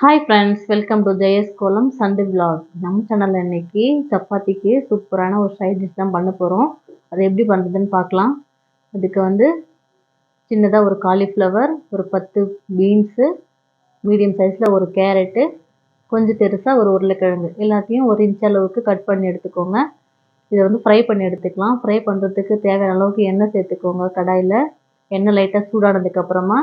Hi friends welcome to Jaya's kolam Sunday vlog நம்ம சேனலில் இன்னைக்கு சப்பாத்திக்கு சூப்பரான ஒரு சைட் டிஷ் தான் பண்ண போகிறோம் அது எப்படி பண்ணுறதுன்னு பார்க்கலாம். அதுக்கு வந்து சின்னதாக ஒரு காலிஃப்ளவர் ஒரு பத்து பீன்ஸு மீடியம் சைஸில் ஒரு கேரட்டு கொஞ்சம் பெருசாக ஒரு உருளைக்கிழங்கு. எல்லாத்தையும் ஒரு இன்ச் அளவுக்கு கட் பண்ணி எடுத்துக்கோங்க. இதை வந்து ஃப்ரை பண்ணி எடுத்துக்கலாம். ஃப்ரை பண்ணுறதுக்கு தேவையான அளவுக்கு எண்ணெய் சேர்த்துக்கோங்க. கடாயில் எண்ணெய் லைட்டாக சூடானதுக்கப்புறமா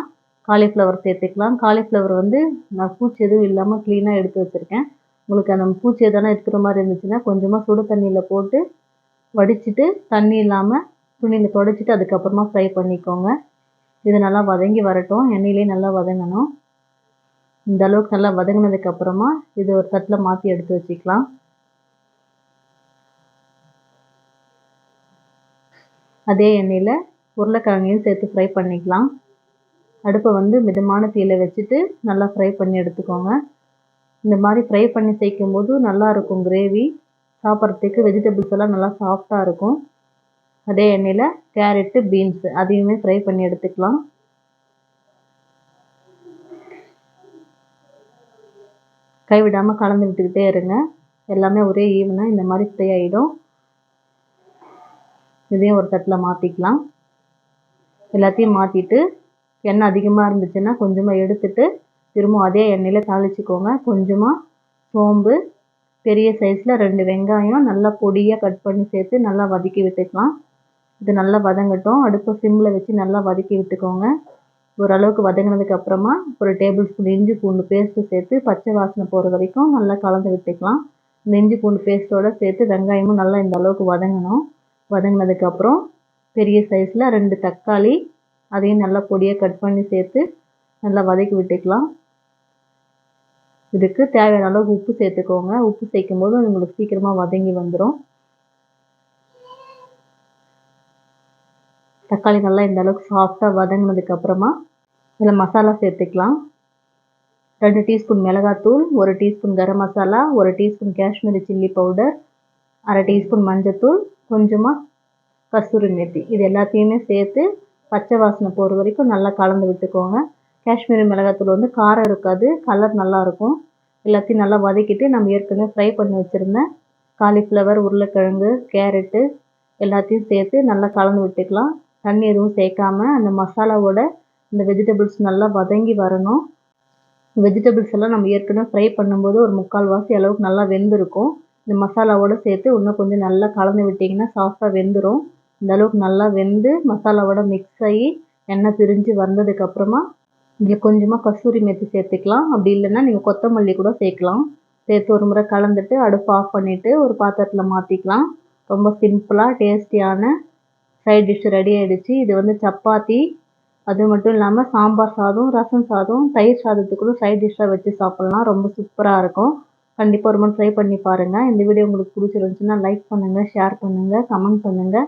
காலிஃப்ளவர் சேர்த்துக்கலாம். காலிஃப்ளவர் வந்து நான் பூச்சி எதுவும் இல்லாமல் க்ளீனாக எடுத்து வச்சுருக்கேன். உங்களுக்கு அந்த பூச்சி எதனா இருக்கிற மாதிரி இருந்துச்சுன்னா கொஞ்சமாக சுடு தண்ணியில் போட்டு வடிச்சிட்டு தண்ணி இல்லாமல் துணியில் தொடச்சிட்டு அதுக்கப்புறமா ஃப்ரை பண்ணிக்கோங்க. இது நல்லா வதங்கி வரட்டும். எண்ணெயிலே நல்லா வதங்கணும். இந்த அளவுக்கு நல்லா வதங்கினதுக்கப்புறமா இது ஒரு தட்டில் மாற்றி எடுத்து வச்சுக்கலாம். அதே எண்ணெயில் உருளைக்கிழங்கையும் சேர்த்து ஃப்ரை பண்ணிக்கலாம். அடுப்பை வந்து மிதமான தீயில் வச்சுட்டு நல்லா ஃப்ரை பண்ணி எடுத்துக்கோங்க. இந்த மாதிரி ஃப்ரை பண்ணி சேர்க்கும் போது நல்லாயிருக்கும் கிரேவி சாப்பிட்றதுக்கு வெஜிடபிள்ஸ் எல்லாம் நல்லா சாஃப்டாக இருக்கும். அதே எண்ணெயில் கேரட்டு பீன்ஸு அதையுமே ஃப்ரை பண்ணி எடுத்துக்கலாம். கைவிடாமல் கலந்து விட்டுக்கிட்டே இருங்க. எல்லாமே ஒரே ஈவனாக இந்த மாதிரி ஃப்ரை ஆகிடும் இதையும் ஒரு தட்டில் மாற்றிக்கலாம் எல்லாத்தையும் மாற்றிட்டு எண்ணெய் அதிகமாக இருந்துச்சுன்னா கொஞ்சமாக எடுத்துட்டு திரும்ப அதே எண்ணெயில் தாளிச்சுக்கோங்க. கொஞ்சமாக சோம்பு பெரிய சைஸில் ரெண்டு வெங்காயம் நல்லா பொடியாக கட் பண்ணி சேர்த்து நல்லா வதக்கி விட்டுக்கலாம். இது நல்லா வதங்கட்டும். அடுப்பை சிம்மில் வச்சு நல்லா வதக்கி விட்டுக்கோங்க. ஓரளவுக்கு வதங்கினதுக்கு அப்புறமா ஒரு டேபிள் ஸ்பூன் இஞ்சி பூண்டு பேஸ்ட்டு சேர்த்து பச்சை வாசனை போகிற வரைக்கும் நல்லா கலந்து விட்டுக்கலாம். இந்த இஞ்சி பூண்டு பேஸ்ட்டோடு சேர்த்து வெங்காயமும் நல்லா இந்த அளவுக்கு வதங்கணும். வதங்கினதுக்கப்புறம் பெரிய சைஸில் ரெண்டு தக்காளி அதையும் நல்லா பொடியாக கட் பண்ணி சேர்த்து நல்லா வதக்கி விட்டுக்கலாம். இதுக்கு தேவையான அளவுக்கு உப்பு சேர்த்துக்கோங்க. உப்பு சேர்க்கும் போது உங்களுக்கு சீக்கிரமாக வதங்கி வந்துடும் தக்காளி நல்லா இந்த அளவுக்கு சாஃப்டாக வதங்கினதுக்கப்புறமா இதில் மசாலா சேர்த்துக்கலாம். ரெண்டு டீஸ்பூன் மிளகாத்தூள் ஒரு டீஸ்பூன் கரம் மசாலா ஒரு டீஸ்பூன் காஷ்மீரி சில்லி பவுடர் அரை டீஸ்பூன் மஞ்சத்தூள் கொஞ்சமாக கஸ்தூரி மேத்தி. இது எல்லாத்தையுமே சேர்த்து பச்சை வாசனை போகிற வரைக்கும் நல்லா கலந்து விட்டுக்கோங்க. காஷ்மீரி மிளகாத்தூள் வந்து காரம் இருக்காது கலர் நல்லாயிருக்கும் எல்லாத்தையும் நல்லா வதக்கிட்டு நம்ம ஏற்கனவே ஃப்ரை பண்ணி வச்சுருந்தேன். காலிஃப்ளவர் உருளைக்கிழங்கு கேரட்டு எல்லாத்தையும் சேர்த்து நல்லா கலந்து விட்டுக்கலாம். தண்ணி எதுவும் சேர்க்காம அந்த மசாலாவோட இந்த வெஜிடபிள்ஸ் நல்லா வதங்கி வரணும். வெஜிடபிள்ஸ் எல்லாம் நம்ம ஏற்கனவே ஃப்ரை பண்ணும்போது ஒரு முக்கால் வாசி அளவுக்கு நல்லா வெந்திருக்கும். இந்த மசாலாவோடு சேர்த்து இன்னும் கொஞ்சம் நல்லா கலந்து விட்டிங்கன்னா சாஃப்டாக வெந்துடும் இந்தளவுக்கு நல்லா வெந்து மசாலாவோட மிக்ஸ் ஆகி எண்ணெய் பிரிஞ்சு வந்ததுக்கப்புறமா இங்கே கொஞ்சமாக கஸ்தூரி மெத்தி சேர்த்துக்கலாம். அப்படி இல்லைன்னா நீங்கள் கொத்தமல்லி கூட சேர்க்கலாம். சேர்த்து ஒரு முறை கலந்துட்டு அடுப்பு ஆஃப் பண்ணிவிட்டு ஒரு பாத்திரத்தில் மாற்றிக்கலாம் ரொம்ப சிம்பிளாக டேஸ்டியான சைட் டிஷ் ரெடி ஆகிடுச்சு இது வந்து சப்பாத்தி. அது மட்டும் இல்லாமல் சாம்பார் சாதம் ரசம் சாதம் தயிர் சாதத்துக்கு கூட சைட் டிஷ்ஷாக வச்சு சாப்பிட்லாம். ரொம்ப சூப்பராக இருக்கும். கண்டிப்பாக ஒரு முறை ட்ரை பண்ணி பாருங்கள் இந்த வீடியோ உங்களுக்கு பிடிச்சிருந்துச்சுன்னா லைக் பண்ணுங்கள் ஷேர் பண்ணுங்கள் கமெண்ட் பண்ணுங்கள்